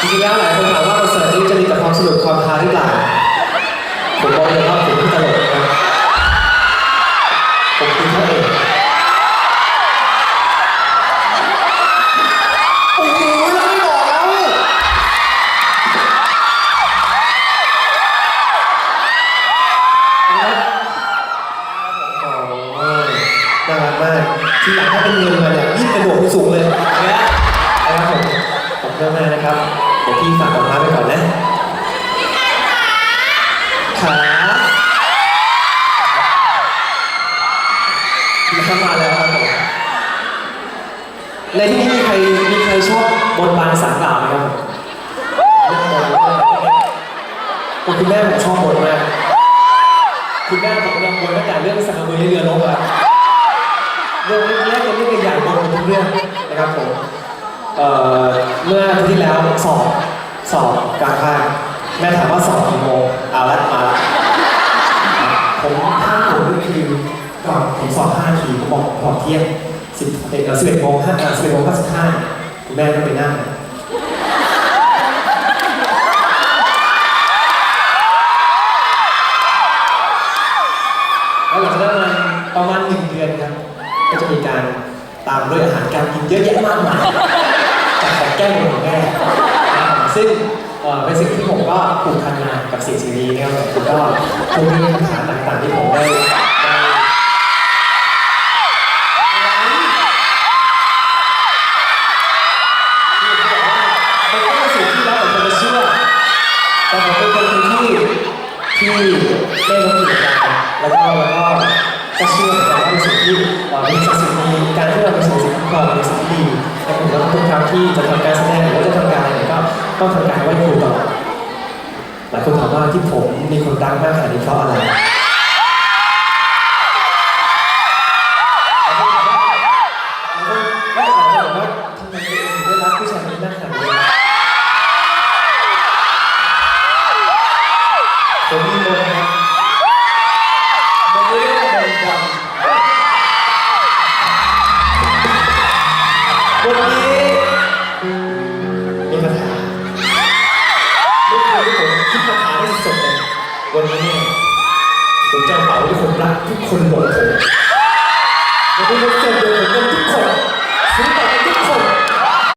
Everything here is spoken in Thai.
จริงๆแล้วหลายคนถามว่าคอนเสิร์ตนี้จะมีแต่ความสนุกความฮาหรือเปล่า ผมบอกเลยว่าผมไม่ตลกนะครับผมคือพระเอกโอ้โแล้วไม่บอกแล้โอ้ยน่ารักมากที่อยากให้เป็นเงินมาเนี่ยยิ่งกระโดดไปสูงเลยนะครับผมขอบคุณมากนะครับ ดี๋ยวพี่ฝากดอกไม้ไปก่อนนะ ขาดีเข้ามาแล้วครับผมในที่นี้มีใครมีใครชอบบนบานสารกล่าวไหมครับผมเรื่องบนผมคุณแม่ผมชอบบนมากคุณแม่ผมเนี่ยบนตั้งแต่เรื่องสังกะเบือเรือรบอะเรื่องเล็กๆกับเรื่องใหญ่ๆบนทุกเรื่องนะครับผม เอ่อเมื่ออาทิตย์ที่แล้วสอบสอบกลางภาคแม่ถามว่าสอบกี่โมงเอาละมาละผมภาผมก็คือก่อนผมสอบห้าทีผมบอกพอเที่ยงสิบเอ็ดสิบเอ็ดโมงห้าสิบเอ็ดโมงห้าสิบห้าคุณแม่ก็ไปนั่งแล้วหลังจากนั้นประมาณหนึ่งเดือนครับ ก็จะมีการตามด้วยอาหารการกินเยอะแยะมากมาย แก้มของแม่ซึ่งเอ่อเป็นสิ่งที่ผมก็ผูกพันมากับสิ่งสิ่งนี้นะครับผมก็คงมีปัญหาต่างๆที่ผมได้ได้ที่ผมบอกว่ามันก็เป็นสิ่งที่เราแต่คนจะเชื่อแต่ผมเป็นคนที่ที่ได้รับผิดชอบแล้วก็แล้วก็ก็เชื่อเหมือนกันว่าเป็นสิ่งที่เอ่อเป็นสิ่งที่การที่เราเป็นสิ่งที่คุ้มครองเป็นสิ่งที่ดี ที่จะทำการแสดงหรือว่าจะทำการอะไรก็ต้องทำการไหว้ครูตลอดหลายคนถามว่าที่ผมมีคนรักมากขนาดนี้เพราะอะไรหลายคนถามว่าที่ผมได้รักผู้ชายมีน่าสนใจมากขนาดนี้ผมมีมนต์ครับมันไม่ได้มนต์ดำวันนี้ คิดคาถาได้สดเลยวันนี้เนี่ยผมจะเป่าให้คนรักทุกคนหลงผมวันนี้ผมจะเดินผมกันทุกคน